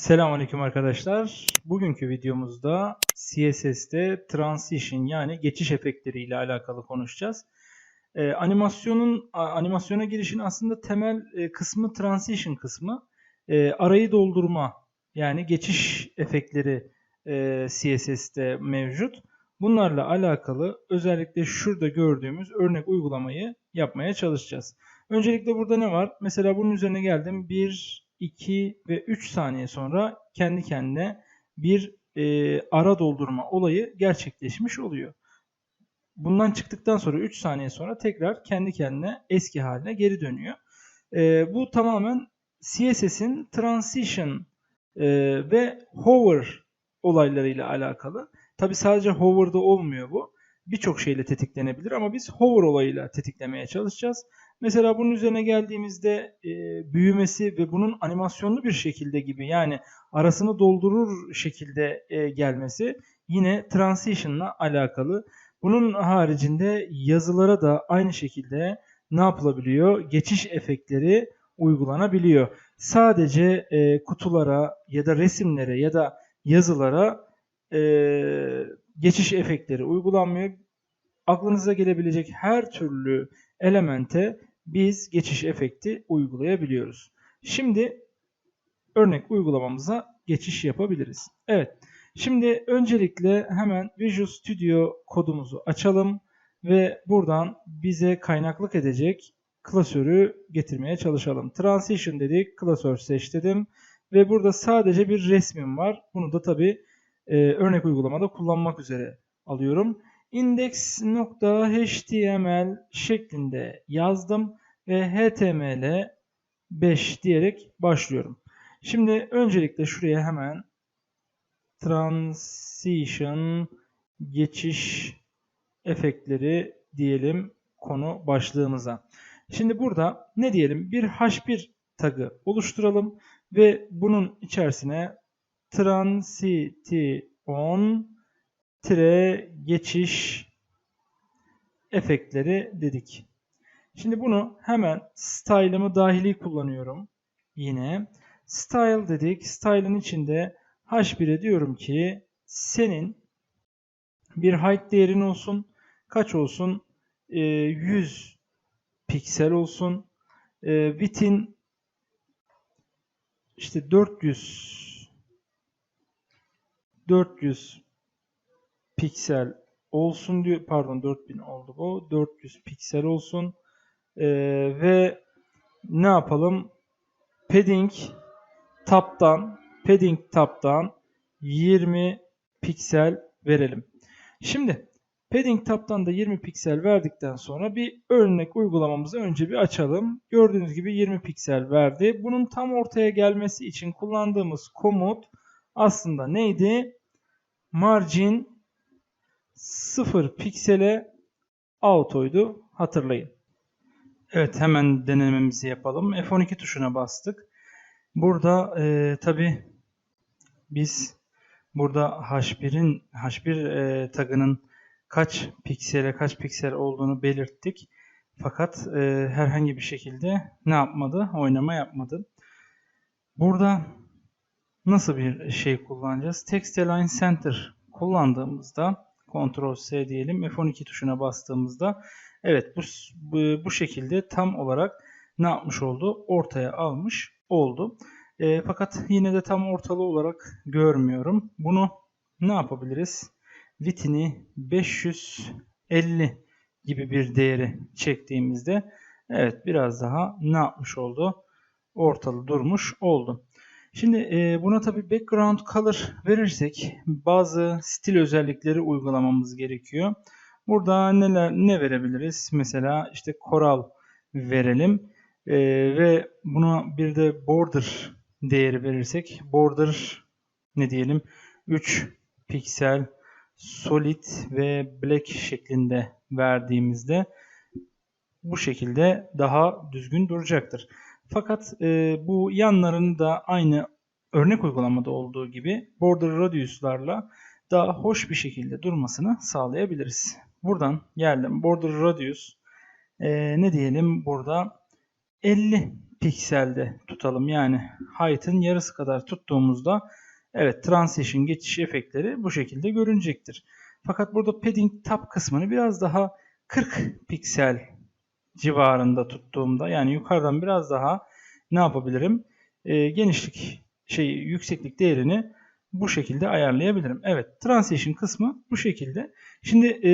Selamünaleyküm arkadaşlar. Bugünkü videomuzda CSS'te transition yani geçiş efektleri ile alakalı konuşacağız. Ee, animasyonun animasyona girişin aslında temel e, kısmı transition kısmı. Ee, arayı doldurma yani geçiş efektleri e, CSS'te mevcut. Bunlarla alakalı özellikle şurada gördüğümüz örnek uygulamayı yapmaya çalışacağız. Öncelikle burada ne var? Mesela bunun üzerine geldim. 1, 2 ve 3 saniye sonra kendi kendine bir e, ara doldurma olayı gerçekleşmiş oluyor. Bundan çıktıktan sonra 3 saniye sonra tekrar kendi kendine eski haline geri dönüyor. E, bu tamamen CSS'in transition e, ve hover olaylarıyla alakalı. Tabi sadece hover'da olmuyor bu. Birçok şeyle tetiklenebilir ama biz hover olayıyla tetiklemeye çalışacağız. Mesela bunun üzerine geldiğimizde e, büyümesi ve bunun animasyonlu bir şekilde gibi yani arasını doldurur şekilde e, gelmesi yine transition'la alakalı. Bunun haricinde yazılara da aynı şekilde ne yapılabiliyor? Geçiş efektleri uygulanabiliyor. Sadece e, kutulara ya da resimlere ya da yazılara e, geçiş efektleri uygulanmıyor. Aklınıza gelebilecek her türlü elemente biz geçiş efekti uygulayabiliyoruz. Şimdi örnek uygulamamıza geçiş yapabiliriz. Evet. Şimdi öncelikle hemen Visual Studio kodumuzu açalım ve buradan bize kaynaklık edecek klasörü getirmeye çalışalım. Transition dedik, klasör seç dedim ve burada sadece bir resmim var. Bunu da tabi e, örnek uygulamada kullanmak üzere alıyorum index.html şeklinde yazdım ve html 5 diyerek başlıyorum. Şimdi öncelikle şuraya hemen transition geçiş efektleri diyelim konu başlığımıza. Şimdi burada ne diyelim? Bir h1 tagı oluşturalım ve bunun içerisine transition tire geçiş efektleri dedik. Şimdi bunu hemen style'ımı dahili kullanıyorum. Yine style dedik. Style'ın içinde h1'e diyorum ki senin bir height değerin olsun. Kaç olsun? E, 100 piksel olsun. E, width'in işte 400 400 piksel olsun diyor. Pardon 4000 oldu bu. 400 piksel olsun. Ee, ve ne yapalım? Padding tab'dan padding tab'dan 20 piksel verelim. Şimdi padding tab'dan da 20 piksel verdikten sonra bir örnek uygulamamızı önce bir açalım. Gördüğünüz gibi 20 piksel verdi. Bunun tam ortaya gelmesi için kullandığımız komut aslında neydi? Margin 0 piksele autoydu hatırlayın. Evet hemen denememizi yapalım. F12 tuşuna bastık. Burada e, tabi biz burada H1'in H1 e, tagının kaç piksele kaç piksel olduğunu belirttik. Fakat e, herhangi bir şekilde ne yapmadı? Oynama yapmadı. Burada nasıl bir şey kullanacağız? Text Align Center kullandığımızda Ctrl S diyelim. F12 tuşuna bastığımızda evet bu, bu, şekilde tam olarak ne yapmış oldu? Ortaya almış oldu. E, fakat yine de tam ortalı olarak görmüyorum. Bunu ne yapabiliriz? Vitini 550 gibi bir değeri çektiğimizde evet biraz daha ne yapmış oldu? Ortalı durmuş oldu. Şimdi e, buna tabi background color verirsek bazı stil özellikleri uygulamamız gerekiyor. Burada neler ne verebiliriz? Mesela işte koral verelim e, ve buna bir de border değeri verirsek border ne diyelim 3 piksel solid ve black şeklinde verdiğimizde bu şekilde daha düzgün duracaktır. Fakat e, bu yanlarını da aynı örnek uygulamada olduğu gibi border radius'larla daha hoş bir şekilde durmasını sağlayabiliriz. Buradan geldim. Border radius e, ne diyelim burada 50 pikselde tutalım. Yani height'ın yarısı kadar tuttuğumuzda evet transition geçiş efektleri bu şekilde görünecektir. Fakat burada padding top kısmını biraz daha 40 piksel civarında tuttuğumda yani yukarıdan biraz daha ne yapabilirim? E, genişlik şey yükseklik değerini bu şekilde ayarlayabilirim. Evet transition kısmı bu şekilde. Şimdi e,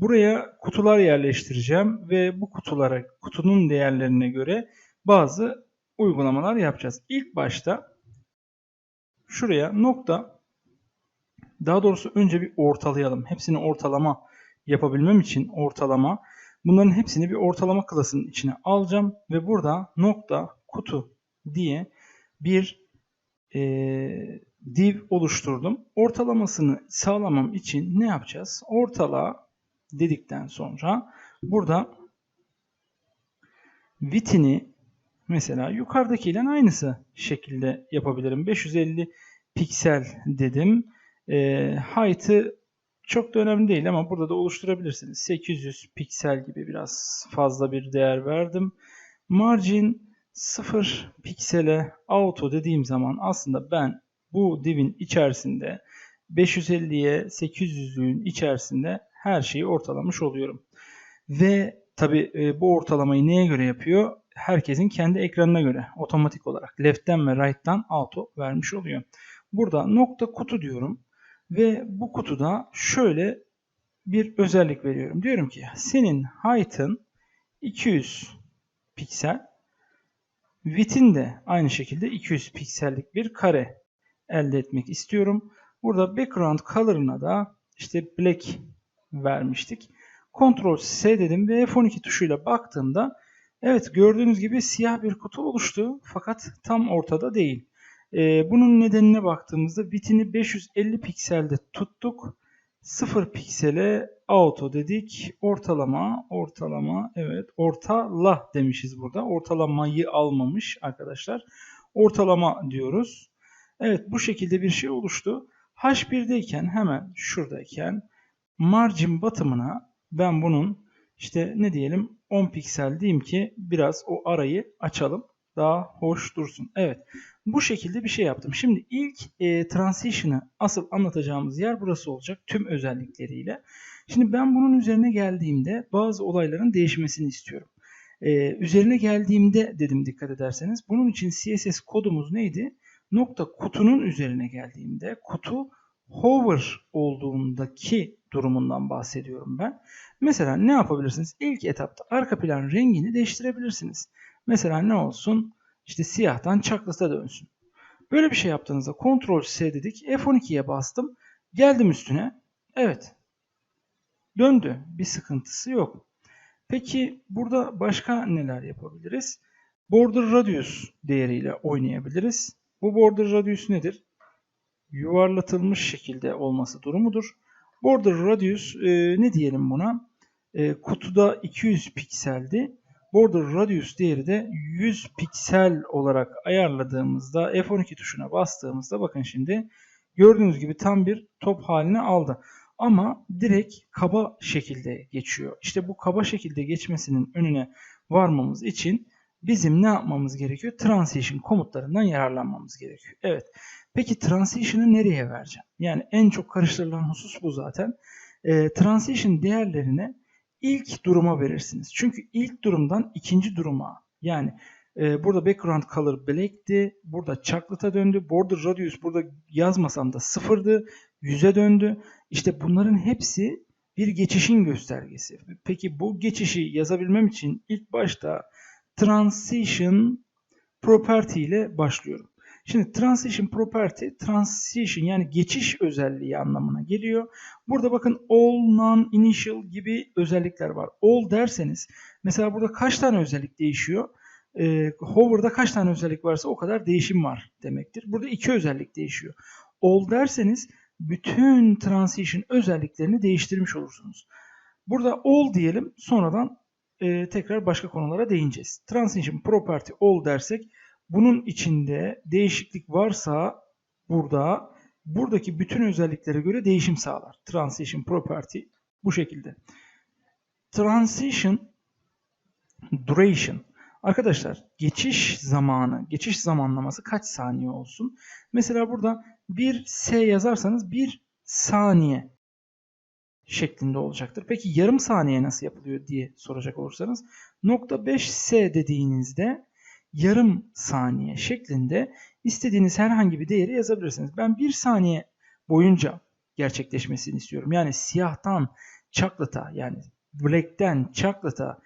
buraya kutular yerleştireceğim ve bu kutulara kutunun değerlerine göre bazı uygulamalar yapacağız. İlk başta şuraya nokta daha doğrusu önce bir ortalayalım. Hepsini ortalama yapabilmem için ortalama bunların hepsini bir ortalama klasının içine alacağım ve burada nokta kutu diye bir e, div oluşturdum. Ortalamasını sağlamam için ne yapacağız? Ortala dedikten sonra burada vitini mesela yukarıdakiyle aynısı şekilde yapabilirim. 550 piksel dedim. E, height'ı çok da önemli değil ama burada da oluşturabilirsiniz. 800 piksel gibi biraz fazla bir değer verdim. Margin 0 piksele auto dediğim zaman aslında ben bu divin içerisinde 550'ye 800'lüğün içerisinde her şeyi ortalamış oluyorum. Ve tabi e, bu ortalamayı neye göre yapıyor? Herkesin kendi ekranına göre otomatik olarak left'ten ve right'tan auto vermiş oluyor. Burada nokta kutu diyorum ve bu kutuda şöyle bir özellik veriyorum. Diyorum ki senin height'ın 200 piksel, width'in de aynı şekilde 200 piksellik bir kare elde etmek istiyorum. Burada background color'ına da işte black vermiştik. Ctrl S dedim ve F12 tuşuyla baktığımda evet gördüğünüz gibi siyah bir kutu oluştu fakat tam ortada değil. Ee, bunun nedenine baktığımızda bitini 550 pikselde tuttuk. 0 piksele auto dedik. Ortalama, ortalama, evet ortala demişiz burada. Ortalamayı almamış arkadaşlar. Ortalama diyoruz. Evet bu şekilde bir şey oluştu. H1'deyken hemen şuradayken margin batımına ben bunun işte ne diyelim 10 piksel diyeyim ki biraz o arayı açalım. Daha hoş dursun. Evet bu şekilde bir şey yaptım. Şimdi ilk e, transition'ı asıl anlatacağımız yer burası olacak tüm özellikleriyle. Şimdi ben bunun üzerine geldiğimde bazı olayların değişmesini istiyorum. Ee, üzerine geldiğimde dedim dikkat ederseniz. Bunun için CSS kodumuz neydi? Nokta kutunun üzerine geldiğimde kutu hover olduğundaki durumundan bahsediyorum ben. Mesela ne yapabilirsiniz? İlk etapta arka plan rengini değiştirebilirsiniz. Mesela ne olsun? İşte siyahtan çaklata dönsün. Böyle bir şey yaptığınızda Ctrl S dedik. F12'ye bastım. Geldim üstüne. Evet. Döndü. Bir sıkıntısı yok. Peki burada başka neler yapabiliriz? Border radius değeriyle oynayabiliriz. Bu border radius nedir? Yuvarlatılmış şekilde olması durumudur. Border radius e, ne diyelim buna? E, kutuda 200 pikseldi. Border radius değeri de 100 piksel olarak ayarladığımızda F12 tuşuna bastığımızda bakın şimdi gördüğünüz gibi tam bir top haline aldı. Ama direkt kaba şekilde geçiyor. İşte bu kaba şekilde geçmesinin önüne varmamız için bizim ne yapmamız gerekiyor? Transition komutlarından yararlanmamız gerekiyor. Evet. Peki transition'ı nereye vereceğim? Yani en çok karıştırılan husus bu zaten. E, transition değerlerini ilk duruma verirsiniz. Çünkü ilk durumdan ikinci duruma yani e, burada background color black'ti. Burada chocolate'a döndü. Border radius burada yazmasam da sıfırdı. Yüze döndü. İşte bunların hepsi bir geçişin göstergesi. Peki bu geçişi yazabilmem için ilk başta transition property ile başlıyorum. Şimdi transition property, transition yani geçiş özelliği anlamına geliyor. Burada bakın all, non, initial gibi özellikler var. All derseniz mesela burada kaç tane özellik değişiyor? Ee, hover'da kaç tane özellik varsa o kadar değişim var demektir. Burada iki özellik değişiyor. All derseniz bütün transition özelliklerini değiştirmiş olursunuz. Burada all diyelim sonradan e, tekrar başka konulara değineceğiz. Transition property all dersek bunun içinde değişiklik varsa burada buradaki bütün özelliklere göre değişim sağlar. Transition property bu şekilde. Transition duration Arkadaşlar geçiş zamanı, geçiş zamanlaması kaç saniye olsun? Mesela burada bir S yazarsanız bir saniye şeklinde olacaktır. Peki yarım saniye nasıl yapılıyor diye soracak olursanız nokta 5 S dediğinizde yarım saniye şeklinde istediğiniz herhangi bir değeri yazabilirsiniz. Ben bir saniye boyunca gerçekleşmesini istiyorum. Yani siyahtan çaklata yani black'ten çaklata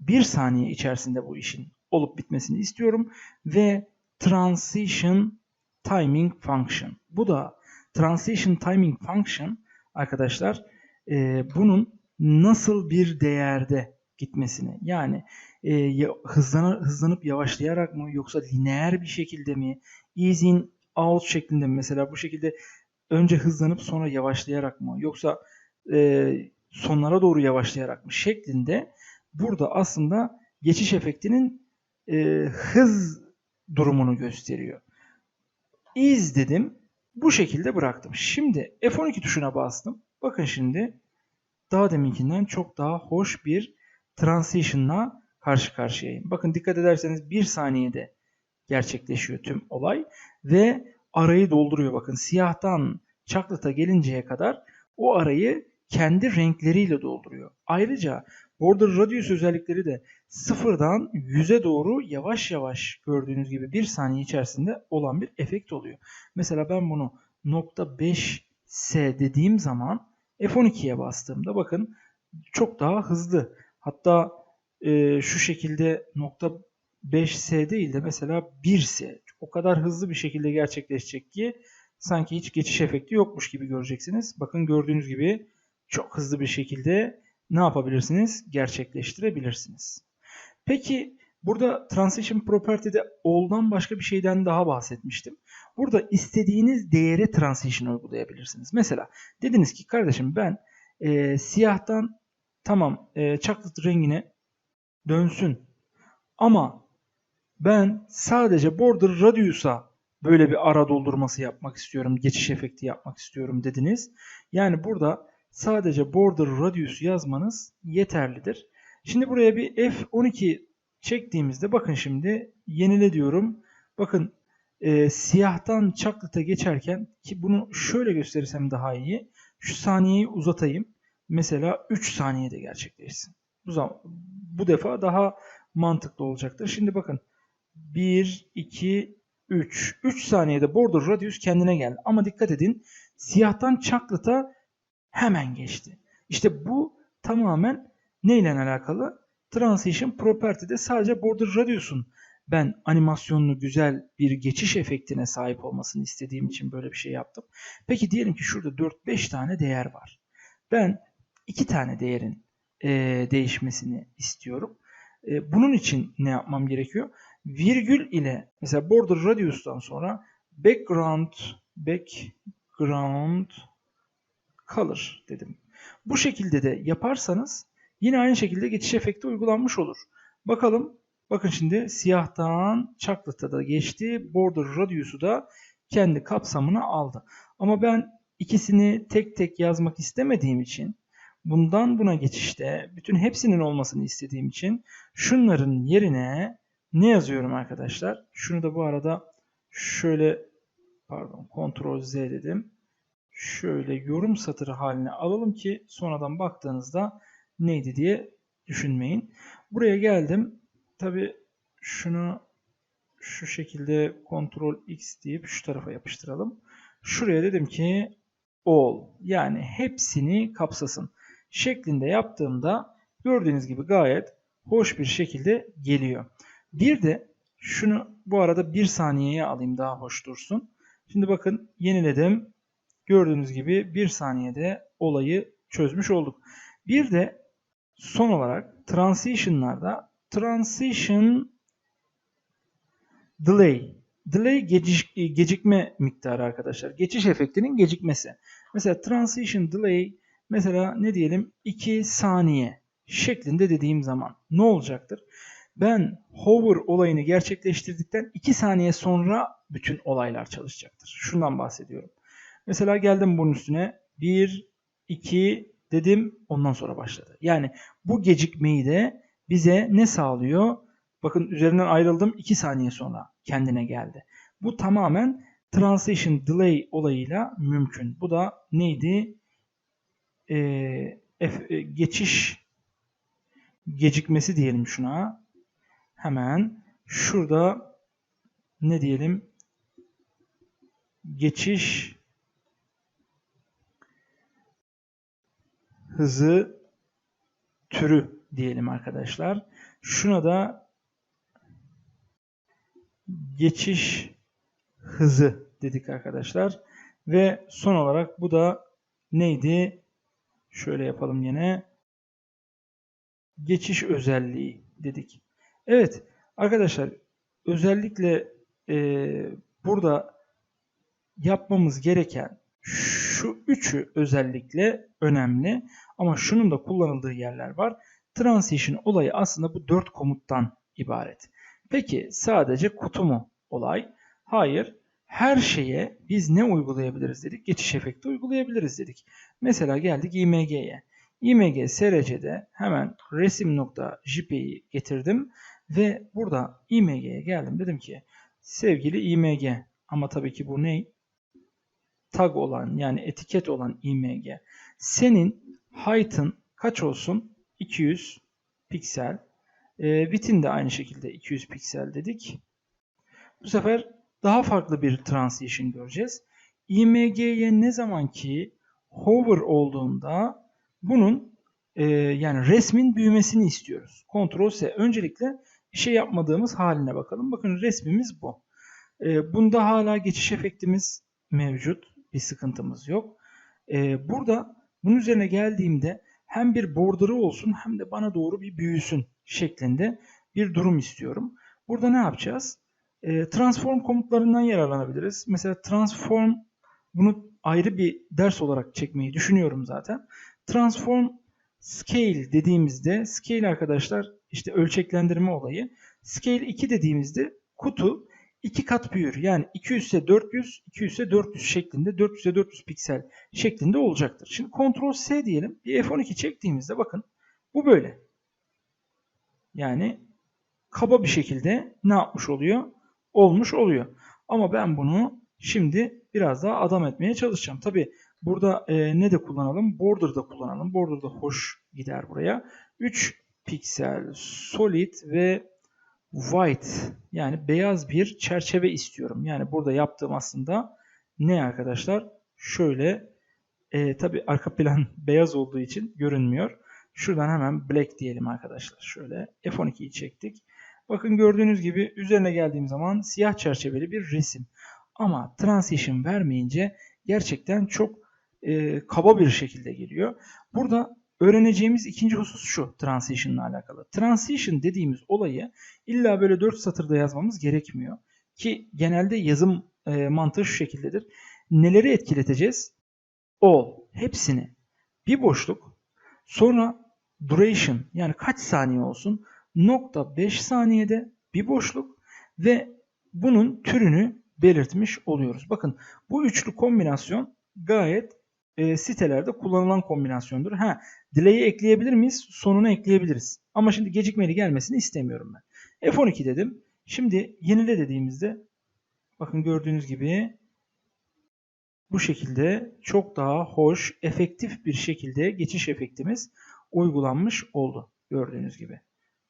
bir saniye içerisinde bu işin olup bitmesini istiyorum ve transition timing function. Bu da transition timing function arkadaşlar. E, bunun nasıl bir değerde gitmesini? Yani e, hızlanır, hızlanıp yavaşlayarak mı yoksa lineer bir şekilde mi? Ease in out şeklinde mi? Mesela bu şekilde önce hızlanıp sonra yavaşlayarak mı? Yoksa e, sonlara doğru yavaşlayarak mı şeklinde burada aslında geçiş efektinin e, hız durumunu gösteriyor. Is dedim. Bu şekilde bıraktım. Şimdi F12 tuşuna bastım. Bakın şimdi daha deminkinden çok daha hoş bir transition'la karşı karşıyayım. Bakın dikkat ederseniz bir saniyede gerçekleşiyor tüm olay ve arayı dolduruyor. Bakın siyahtan çaklata gelinceye kadar o arayı kendi renkleriyle dolduruyor. Ayrıca border radius özellikleri de sıfırdan 100'e doğru yavaş yavaş gördüğünüz gibi bir saniye içerisinde olan bir efekt oluyor. Mesela ben bunu nokta 5 S dediğim zaman F12'ye bastığımda bakın çok daha hızlı. Hatta e, şu şekilde nokta 5S değil de mesela 1S o kadar hızlı bir şekilde gerçekleşecek ki sanki hiç geçiş efekti yokmuş gibi göreceksiniz. Bakın gördüğünüz gibi çok hızlı bir şekilde ne yapabilirsiniz? Gerçekleştirebilirsiniz. Peki burada Transition Property'de all'dan başka bir şeyden daha bahsetmiştim. Burada istediğiniz değere transition uygulayabilirsiniz. Mesela dediniz ki kardeşim ben e, siyahtan tamam e, chocolate rengine dönsün ama ben sadece border radius'a böyle bir ara doldurması yapmak istiyorum, geçiş efekti yapmak istiyorum dediniz. Yani burada sadece border radius yazmanız yeterlidir. Şimdi buraya bir F12 çektiğimizde bakın şimdi yenile diyorum. Bakın e, siyahtan çaklata geçerken ki bunu şöyle gösterirsem daha iyi. Şu saniyeyi uzatayım. Mesela 3 saniyede gerçekleşsin. Bu, zaman, bu defa daha mantıklı olacaktır. Şimdi bakın 1, 2, 3. 3 saniyede border radius kendine geldi. Ama dikkat edin siyahtan çaklata hemen geçti. İşte bu tamamen neyle alakalı? Transition Property'de sadece border radius'un ben animasyonlu güzel bir geçiş efektine sahip olmasını istediğim için böyle bir şey yaptım. Peki diyelim ki şurada 4-5 tane değer var. Ben 2 tane değerin e, değişmesini istiyorum. E, bunun için ne yapmam gerekiyor? Virgül ile mesela border radius'tan sonra background background color dedim. Bu şekilde de yaparsanız yine aynı şekilde geçiş efekti uygulanmış olur. Bakalım Bakın şimdi siyahtan çaklata da geçti. Border radius'u da kendi kapsamına aldı. Ama ben ikisini tek tek yazmak istemediğim için bundan buna geçişte bütün hepsinin olmasını istediğim için şunların yerine ne yazıyorum arkadaşlar? Şunu da bu arada şöyle pardon Ctrl Z dedim. Şöyle yorum satırı haline alalım ki sonradan baktığınızda neydi diye düşünmeyin. Buraya geldim. Tabi şunu şu şekilde Ctrl X deyip şu tarafa yapıştıralım. Şuraya dedim ki all yani hepsini kapsasın şeklinde yaptığımda gördüğünüz gibi gayet hoş bir şekilde geliyor. Bir de şunu bu arada bir saniyeye alayım daha hoş dursun. Şimdi bakın yeniledim. Gördüğünüz gibi bir saniyede olayı çözmüş olduk. Bir de son olarak transition'larda transition delay. Delay geciş, gecikme miktarı arkadaşlar. Geçiş efektinin gecikmesi. Mesela transition delay mesela ne diyelim 2 saniye şeklinde dediğim zaman ne olacaktır? Ben hover olayını gerçekleştirdikten 2 saniye sonra bütün olaylar çalışacaktır. Şundan bahsediyorum. Mesela geldim bunun üstüne 1, 2 dedim ondan sonra başladı. Yani bu gecikmeyi de bize ne sağlıyor? Bakın üzerinden ayrıldım 2 saniye sonra kendine geldi. Bu tamamen transition delay olayıyla mümkün. Bu da neydi? Ee, F, geçiş gecikmesi diyelim şuna. Hemen şurada ne diyelim? Geçiş hızı türü diyelim arkadaşlar. Şuna da geçiş hızı dedik arkadaşlar. Ve son olarak bu da neydi? Şöyle yapalım yine. Geçiş özelliği dedik. Evet arkadaşlar özellikle e, burada yapmamız gereken şu üçü özellikle önemli. Ama şunun da kullanıldığı yerler var. Transition olayı aslında bu dört komuttan ibaret. Peki sadece kutu mu olay? Hayır. Her şeye biz ne uygulayabiliriz dedik? Geçiş efekti uygulayabiliriz dedik. Mesela geldik IMG'ye. IMG SRC'de hemen resim.jpg'i getirdim ve burada IMG'ye geldim. Dedim ki sevgili IMG ama tabii ki bu ne? Tag olan yani etiket olan IMG. Senin height'ın kaç olsun? 200 piksel. E, width'in de aynı şekilde 200 piksel dedik. Bu sefer daha farklı bir transition göreceğiz. IMG'ye ne zaman ki hover olduğunda bunun e, yani resmin büyümesini istiyoruz. Ctrl S. Öncelikle bir şey yapmadığımız haline bakalım. Bakın resmimiz bu. E, bunda hala geçiş efektimiz mevcut. Bir sıkıntımız yok. E, burada bunun üzerine geldiğimde hem bir border'ı olsun hem de bana doğru bir büyüsün şeklinde bir durum istiyorum. Burada ne yapacağız? E, transform komutlarından yararlanabiliriz. Mesela transform bunu ayrı bir ders olarak çekmeyi düşünüyorum zaten. Transform scale dediğimizde scale arkadaşlar işte ölçeklendirme olayı. Scale 2 dediğimizde kutu 2 kat büyür. Yani 200 ise 400, 200 ise 400 şeklinde, 400 ise 400 piksel şeklinde olacaktır. Şimdi Ctrl S diyelim. Bir F12 çektiğimizde bakın bu böyle. Yani kaba bir şekilde ne yapmış oluyor? Olmuş oluyor. Ama ben bunu şimdi biraz daha adam etmeye çalışacağım. Tabi burada e, ne de kullanalım? Border da kullanalım. Border da hoş gider buraya. 3 piksel solid ve white yani beyaz bir çerçeve istiyorum. Yani burada yaptığım aslında ne arkadaşlar? Şöyle e, tabi arka plan beyaz olduğu için görünmüyor. Şuradan hemen black diyelim arkadaşlar. Şöyle F12'yi çektik. Bakın gördüğünüz gibi üzerine geldiğim zaman siyah çerçeveli bir resim. Ama transition vermeyince gerçekten çok e, kaba bir şekilde geliyor. Burada öğreneceğimiz ikinci husus şu transition ile alakalı. Transition dediğimiz olayı illa böyle 4 satırda yazmamız gerekmiyor. Ki genelde yazım e, mantığı şu şekildedir. Neleri etkileteceğiz? All, hepsini. Bir boşluk, sonra duration yani kaç saniye olsun? Nokta 5 saniyede bir boşluk ve bunun türünü belirtmiş oluyoruz. Bakın bu üçlü kombinasyon gayet e, sitelerde kullanılan kombinasyondur. Ha, delay'i ekleyebilir miyiz? Sonuna ekleyebiliriz. Ama şimdi gecikmeli gelmesini istemiyorum ben. F12 dedim. Şimdi yenile dediğimizde bakın gördüğünüz gibi bu şekilde çok daha hoş, efektif bir şekilde geçiş efektimiz uygulanmış oldu. Gördüğünüz gibi.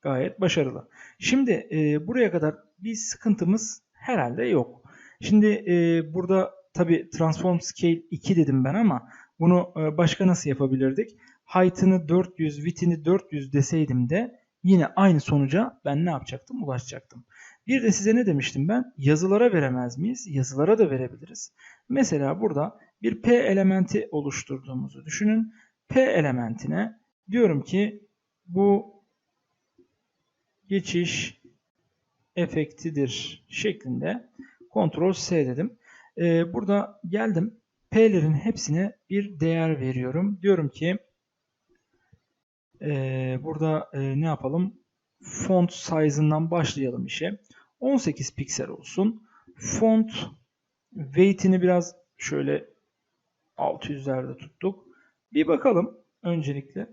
Gayet başarılı. Şimdi e, buraya kadar bir sıkıntımız herhalde yok. Şimdi e, burada tabi Transform Scale 2 dedim ben ama bunu e, başka nasıl yapabilirdik? Height'ını 400, width'ini 400 deseydim de yine aynı sonuca ben ne yapacaktım? Ulaşacaktım. Bir de size ne demiştim ben? Yazılara veremez miyiz? Yazılara da verebiliriz. Mesela burada bir P elementi oluşturduğumuzu düşünün. P elementine diyorum ki bu geçiş efektidir şeklinde Ctrl S dedim. Ee, burada geldim. P'lerin hepsine bir değer veriyorum. Diyorum ki e, burada e, ne yapalım? Font size'ından başlayalım işe. 18 piksel olsun. Font weight'ini biraz şöyle 600'lerde tuttuk. Bir bakalım öncelikle.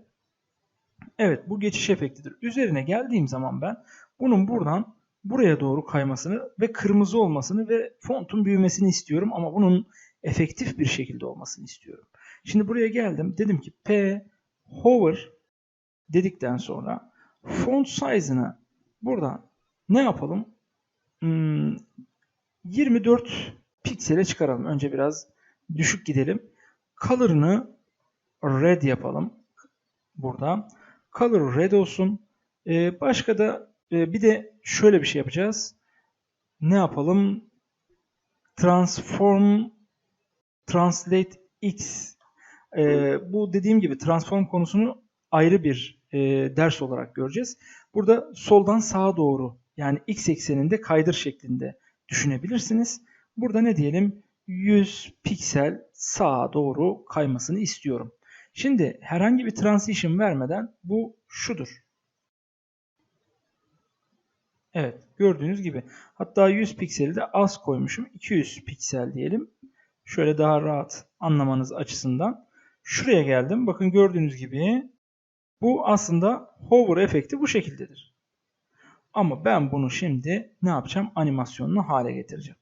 Evet bu geçiş efektidir. Üzerine geldiğim zaman ben bunun buradan buraya doğru kaymasını ve kırmızı olmasını ve fontun büyümesini istiyorum ama bunun efektif bir şekilde olmasını istiyorum. Şimdi buraya geldim. Dedim ki P hover dedikten sonra font size'ını burada ne yapalım? Hmm, 24 piksele çıkaralım. Önce biraz düşük gidelim. Color'ını red yapalım. Burada. Color red olsun. Ee, başka da e, bir de şöyle bir şey yapacağız. Ne yapalım? Transform Translate X. Ee, bu dediğim gibi transform konusunu ayrı bir e, ders olarak göreceğiz. Burada soldan sağa doğru yani x ekseninde kaydır şeklinde düşünebilirsiniz. Burada ne diyelim? 100 piksel sağa doğru kaymasını istiyorum. Şimdi herhangi bir transition vermeden bu şudur. Evet gördüğünüz gibi. Hatta 100 pikseli de az koymuşum. 200 piksel diyelim. Şöyle daha rahat anlamanız açısından. Şuraya geldim. Bakın gördüğünüz gibi bu aslında hover efekti bu şekildedir. Ama ben bunu şimdi ne yapacağım? Animasyonlu hale getireceğim.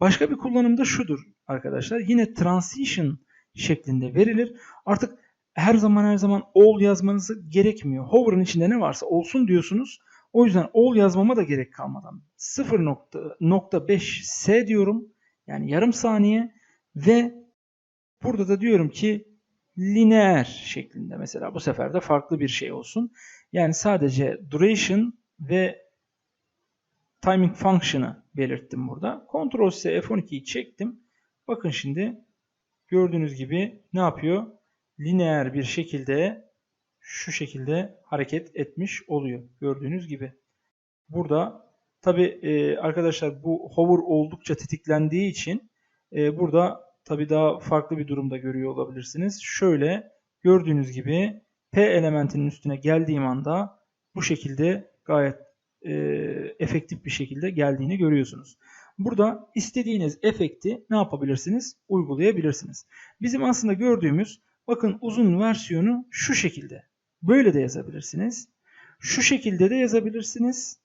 Başka bir kullanım da şudur arkadaşlar. Yine transition şeklinde verilir. Artık her zaman her zaman all yazmanızı gerekmiyor. Hover'ın içinde ne varsa olsun diyorsunuz. O yüzden all yazmama da gerek kalmadan 0.5 s diyorum. Yani yarım saniye ve burada da diyorum ki lineer şeklinde mesela bu sefer de farklı bir şey olsun. Yani sadece duration ve timing function'ı belirttim burada. Ctrl C F12'yi çektim. Bakın şimdi gördüğünüz gibi ne yapıyor? Lineer bir şekilde şu şekilde hareket etmiş oluyor. Gördüğünüz gibi. Burada tabi e, arkadaşlar bu hover oldukça tetiklendiği için e, burada tabi daha farklı bir durumda görüyor olabilirsiniz. Şöyle gördüğünüz gibi P elementinin üstüne geldiğim anda bu şekilde gayet e, efektif bir şekilde geldiğini görüyorsunuz. Burada istediğiniz efekti ne yapabilirsiniz? Uygulayabilirsiniz. Bizim aslında gördüğümüz bakın uzun versiyonu şu şekilde. Böyle de yazabilirsiniz. Şu şekilde de yazabilirsiniz.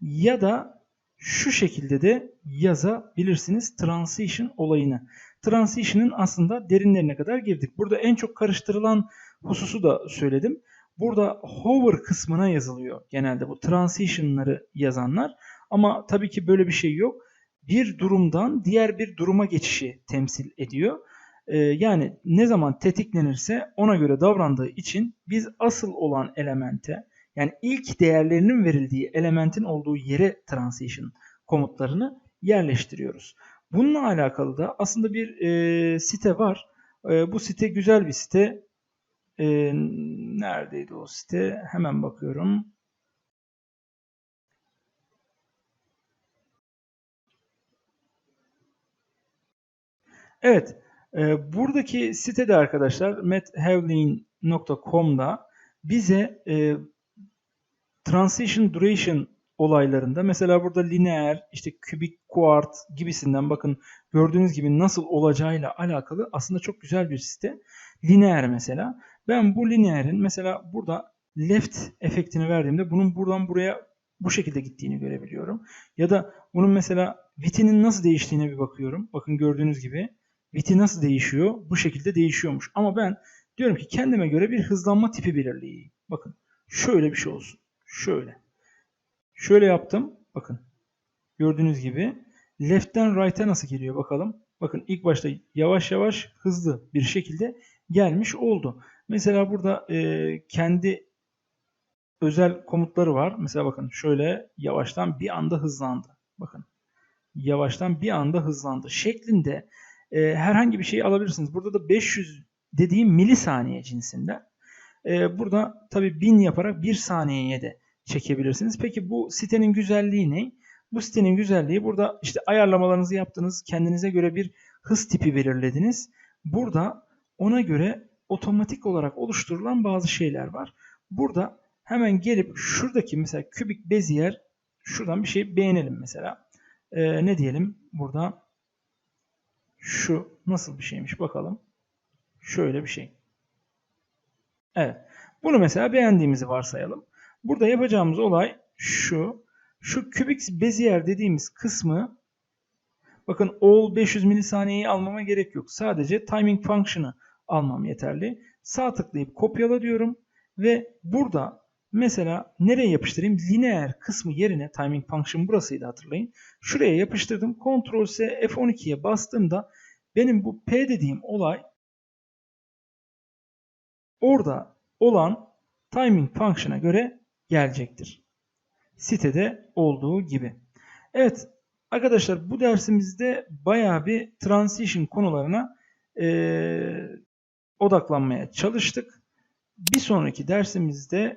Ya da şu şekilde de yazabilirsiniz transition olayını. Transition'ın aslında derinlerine kadar girdik. Burada en çok karıştırılan hususu da söyledim. Burada hover kısmına yazılıyor genelde bu transition'ları yazanlar. Ama tabii ki böyle bir şey yok. Bir durumdan diğer bir duruma geçişi temsil ediyor. Ee, yani ne zaman tetiklenirse ona göre davrandığı için biz asıl olan elemente yani ilk değerlerinin verildiği elementin olduğu yere transition komutlarını yerleştiriyoruz. Bununla alakalı da aslında bir e, site var. E, bu site güzel bir site. E, neredeydi o site? Hemen bakıyorum. Evet. E, buradaki sitede arkadaşlar matthavlin.com'da bize e, transition duration olaylarında mesela burada lineer, işte kübik kuart gibisinden bakın gördüğünüz gibi nasıl olacağıyla alakalı aslında çok güzel bir site. Lineer mesela. Ben bu lineerin mesela burada left efektini verdiğimde bunun buradan buraya bu şekilde gittiğini görebiliyorum. Ya da bunun mesela vitinin nasıl değiştiğine bir bakıyorum. Bakın gördüğünüz gibi viti nasıl değişiyor? Bu şekilde değişiyormuş. Ama ben diyorum ki kendime göre bir hızlanma tipi belirleyeyim. Bakın şöyle bir şey olsun. Şöyle. Şöyle yaptım. Bakın. Gördüğünüz gibi left'ten right'a nasıl geliyor bakalım. Bakın ilk başta yavaş yavaş hızlı bir şekilde gelmiş oldu. Mesela burada e, kendi özel komutları var. Mesela bakın şöyle yavaştan bir anda hızlandı. Bakın yavaştan bir anda hızlandı şeklinde e, herhangi bir şey alabilirsiniz. Burada da 500 dediğim milisaniye cinsinden. E, burada tabi 1000 yaparak 1 saniyeye de çekebilirsiniz. Peki bu sitenin güzelliği ne? Bu sitenin güzelliği burada işte ayarlamalarınızı yaptınız. Kendinize göre bir hız tipi belirlediniz. Burada ona göre otomatik olarak oluşturulan bazı şeyler var. Burada hemen gelip şuradaki mesela kübik beziyer şuradan bir şey beğenelim mesela. Ee, ne diyelim burada şu nasıl bir şeymiş bakalım. Şöyle bir şey. Evet. Bunu mesela beğendiğimizi varsayalım. Burada yapacağımız olay şu. Şu kübik beziyer dediğimiz kısmı bakın all 500 milisaniyeyi almama gerek yok. Sadece timing function'ı almam yeterli. Sağ tıklayıp kopyala diyorum ve burada mesela nereye yapıştırayım? Lineer kısmı yerine timing function burasıydı hatırlayın. Şuraya yapıştırdım. Ctrl S F12'ye bastığımda benim bu P dediğim olay orada olan timing function'a göre gelecektir. Sitede olduğu gibi. Evet arkadaşlar bu dersimizde bayağı bir transition konularına eee, odaklanmaya çalıştık. Bir sonraki dersimizde